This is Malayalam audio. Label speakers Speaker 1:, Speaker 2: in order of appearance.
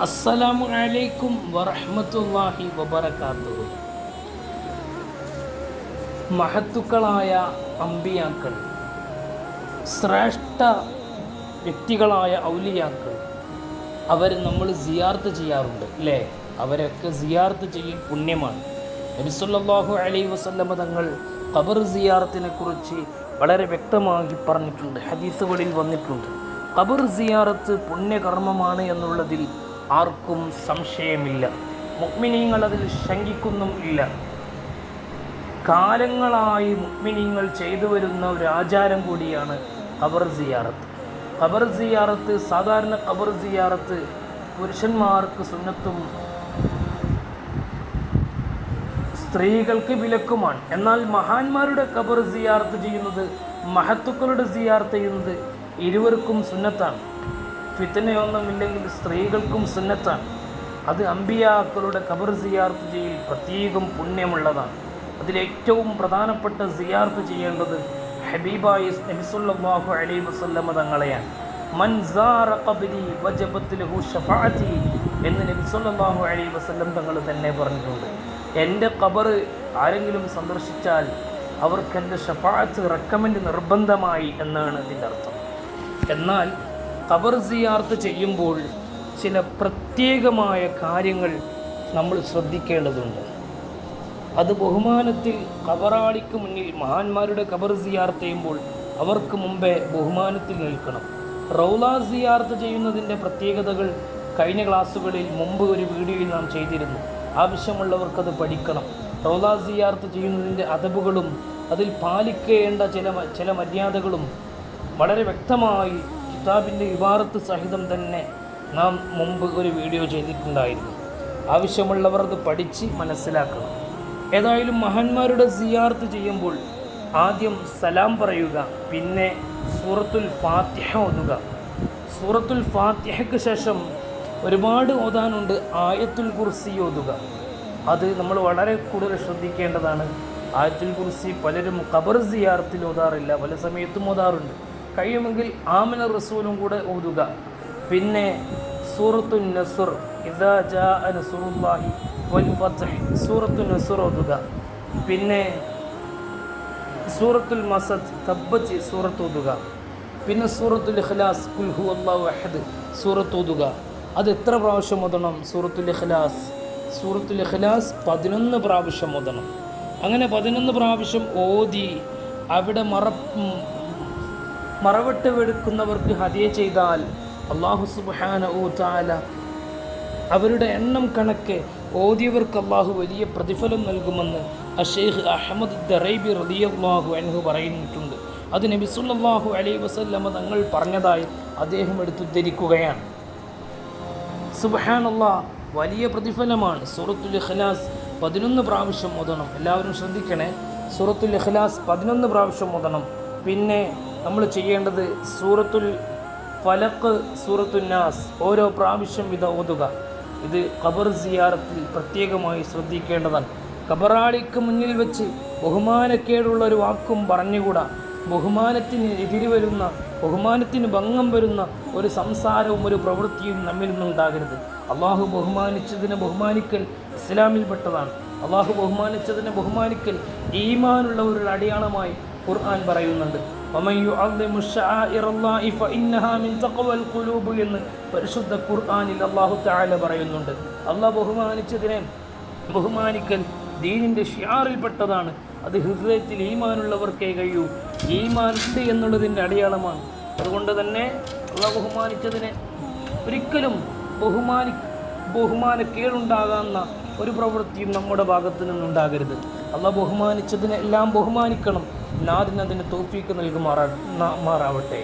Speaker 1: അസ്സലാമു അലൈക്കും വറഹ്മത്തുള്ളാഹി വബറകാതുഹു. മഹത്തുക്കളായ അമ്പിയാക്കൾ ശ്രേഷ്ഠ വ്യക്തികളായ ഔലിയാക്കൾ അവർ നമ്മൾ സിയാർത്ത് ചെയ്യാറുണ്ട് അല്ലേ? അവരൊക്കെ സിയാർത്ത് ചെയ്യൽ പുണ്യമാണ്. നബിസുല്ലാഹു അലൈ വസല്ലമ തങ്ങൾ ഖബർ സിയാറത്തിനെ കുറിച്ച് വളരെ വ്യക്തമായി പറഞ്ഞിട്ടുണ്ട് ഹദീസുകളിൽ വന്നിട്ടുണ്ട്. ഖബർ സിയാറത്ത് പുണ്യകർമ്മമാണ് എന്നുള്ളതിൽ ആർക്കും സംശയമില്ല. മുഗ്മിനീങ്ങൾ അതിൽ ശങ്കിക്കുന്നും ഇല്ല. കാലങ്ങളായി മുഗ്മിനീങ്ങൾ ചെയ്തു വരുന്ന ഒരു ആചാരം കൂടിയാണ് ഖബർ സിയാറത്ത്. ഖബർ സിയാറത്ത് സാധാരണ ഖബർ സിയാറത്ത് പുരുഷന്മാർക്ക് സുന്നത്തും സ്ത്രീകൾക്ക് വിലക്കുമാണ്. എന്നാൽ മഹാന്മാരുടെ ഖബർ സിയാർത്ത് ചെയ്യുന്നത് മഹത്തുക്കളുടെ സിയാർത്ത് ചെയ്യുന്നത് ഇരുവർക്കും സുന്നത്താണ്. ഫിത്തനയൊന്നുമില്ലെങ്കിൽ സ്ത്രീകൾക്കും സുന്നത്താണ്. അത് അമ്പിയാക്കളുടെ കബർ സിയാർത്ത് ചെയ്യൽ പ്രത്യേകം പുണ്യമുള്ളതാണ്. അതിലേറ്റവും പ്രധാനപ്പെട്ട സിയാർത്ത് ചെയ്യേണ്ടത് ഹബീബായി നബിസുല്ലാഹു അലൈഹി വസല്ലമ തങ്ങളെയാണ്. എന്ന് നബി അലൈ വസല്ലം തങ്ങൾ തന്നെ പറഞ്ഞിട്ടുണ്ട്. എന്റെ ഖബർ ആരെങ്കിലും സന്ദർശിച്ചാൽ അവർക്ക് എന്റെ ഷഫാത്ത് റെക്കമെൻഡ് നിർബന്ധമായി എന്നാണ് ഇതിന്റെ അർത്ഥം. എന്നാൽ ഖബർ സിയാർത്ത് ചെയ്യുമ്പോൾ ചില പ്രത്യേകമായ കാര്യങ്ങൾ നമ്മൾ ശ്രദ്ധിക്കേണ്ടതുണ്ട്. അത് ബഹുമാനത്തിൽ ഖബറാളിക്ക് മുന്നിൽ മഹാന്മാരുടെ കബർ സിയാർത്ത് ചെയ്യുമ്പോൾ അവർക്ക് മുമ്പേ ബഹുമാനത്തിൽ നിൽക്കണം. റൗല സിയാർത്ത് ചെയ്യുന്നതിന്റെ പ്രത്യേകതകൾ കഴിഞ്ഞ ക്ലാസ്സുകളിൽ മുമ്പ് ഒരു വീഡിയോയിൽ നാം ചെയ്തിരുന്നു. ആവശ്യമുള്ളവർക്കത് പഠിക്കണം. റൗല സിയാർത്ത് ചെയ്യുന്നതിന്റെ അതബുകളും അതിൽ പാലിക്കേണ്ട ചില ചില മര്യാദകളും വളരെ വ്യക്തമായി കിതാബിന്റെ ഇബാറത്ത് സഹിതം തന്നെ നാം മുമ്പ് ഒരു വീഡിയോ ചെയ്തിട്ടുണ്ടായിരുന്നു. ആവശ്യമുള്ളവർ അത് പഠിച്ച് മനസ്സിലാക്കണം. ഏതായാലും മഹാന്മാരുടെ സിയാർത്ത് ചെയ്യുമ്പോൾ ആദ്യം സലാം പറയുക പിന്നെ സൂറത്തുൽ ഫാത്തിഹ ഓതുക. സൂറത്തുൽ ഫാത്തിഹയ്ക്ക് ശേഷം ഒരുപാട് ഓതാനുണ്ട് ആയത്തുൽ കുർസി ഓതുക. അത് നമ്മൾ വളരെ കൂടുതൽ ശ്രദ്ധിക്കേണ്ടതാണ്. ആയത്തുൽ കുർസി പലരും ഖബർ സിയാർത്തിൽ ഓതാറില്ല പല സമയത്തും ഓതാറുണ്ട്. കഴിയുമെങ്കിൽ ആമന റസൂലും കൂടെ ഓതുക. പിന്നെ സൂറത്തു നസുർ വൽ സൂറത്തു നസുർ ഓതുക. പിന്നെ സൂറത്തുൽ മസദ് തബ്ബച്ച് സൂറത്ത് ഓതുക. പിന്നെ സൂറത്തുൽ ഇഖ്ലാസ് കുൽഹു അള്ളാഹു അഹദ് സൂറത്ത് ഓതുക. അത് എത്ര പ്രാവശ്യം ഓതണം? സൂറത്തുൽ ഇഖ്ലാസ്. സൂറത്തുൽ ഇഖ്ലാസ് പതിനൊന്ന് പ്രാവശ്യം ഓതണം. അങ്ങനെ പതിനൊന്ന് പ്രാവശ്യം ഓതി അവിടെ മറ മറവിട്ട് വെടുക്കുന്നവർക്ക് ഹതിയെ ചെയ്താൽ അള്ളാഹു സുബാന ഊ താല അവരുടെ എണ്ണം കണക്ക് ഓതിയവർക്ക് അള്ളാഹു വലിയ പ്രതിഫലം നൽകുമെന്ന് അഷേഖ് അഹമ്മദ് ദറൈബി റളിയല്ലാഹു അൻഹു പറയുന്നിട്ടുണ്ട് അത് നബിസുല്ലാഹു അലൈ വസല്ലമ തങ്ങൾ പറഞ്ഞതായി അദ്ദേഹം എടുത്തുദ്ധരിക്കുകയാണ്. സുബ്ഹാനല്ലാ വലിയ പ്രതിഫലമാണ്. സൂറത്തുൽ ഇഖ്ലാസ് പതിനൊന്ന് പ്രാവശ്യം ഓതണം. എല്ലാവരും ശ്രദ്ധിക്കണേ. സൂറത്തുൽ ഇഖ്ലാസ് പതിനൊന്ന് പ്രാവശ്യം ഓതണം. പിന്നെ നമ്മൾ ചെയ്യേണ്ടത് സൂറത്തുൽ ഫലക്ക് സൂറത്തുൽ നാസ് ഓരോ പ്രാവശ്യം ഇത് ഓതുക. ഇത് ഖബർ സിയാറത്തിൽ പ്രത്യേകമായി ശ്രദ്ധിക്കേണ്ടതാണ്. ഖബറാളിക്ക് മുന്നിൽ വെച്ച് ബഹുമാനക്കേടുള്ള ഒരു വാക്കും പറഞ്ഞുകൂടാ. ബഹുമാനത്തിന് എതിരി വരുന്ന ബഹുമാനത്തിന് ഭംഗം വരുന്ന ഒരു സംസാരവും ഒരു പ്രവൃത്തിയും നമ്മിൽ നിന്നുണ്ടാകരുത്. അള്ളാഹു ബഹുമാനിച്ചതിനെ ബഹുമാനിക്കൽ ഇസ്ലാമിൽപ്പെട്ടതാണ് അള്ളാഹു ബഹുമാനിച്ചതിനെ ബഹുമാനിക്കൽ ഈമാനുള്ള ഒരു അടയാളമായി ഖുർആൻ പറയുന്നുണ്ട്. ومن يعظم شعائر الله فإنها من تقوى القلوب എന്ന് പരിശുദ്ധ ഖുർആനിൽ അള്ളാഹു തആല പറയുന്നുണ്ട് അള്ളാഹ് ബഹുമാനിച്ചതിനെ ബഹുമാനിക്കൽ ദീനിൻ്റെ ഷിയാറിൽപ്പെട്ടതാണ് അത് ഹൃദയത്തിൽ ഈമാനുള്ളവർക്കേ കഴിയൂ ഈമാൻ ഉണ്ട് എന്നുള്ളതിൻ്റെ അടയാളമാണ് അതുകൊണ്ട് തന്നെ അള്ളാഹ് ബഹുമാനിച്ചതിനെ ഒരിക്കലും ബഹുമാനി ബഹുമാനക്കേടുണ്ടാകാവുന്ന ഒരു പ്രവൃത്തിയും നമ്മുടെ ഭാഗത്തു നിന്നുണ്ടാകരുത് അള്ളാഹ് ബഹുമാനിച്ചതിനെ എല്ലാം ബഹുമാനിക്കണം നാദിന് അതിന് തോഫീക്ക് നൽകുമാറാ മാറാവട്ടെ.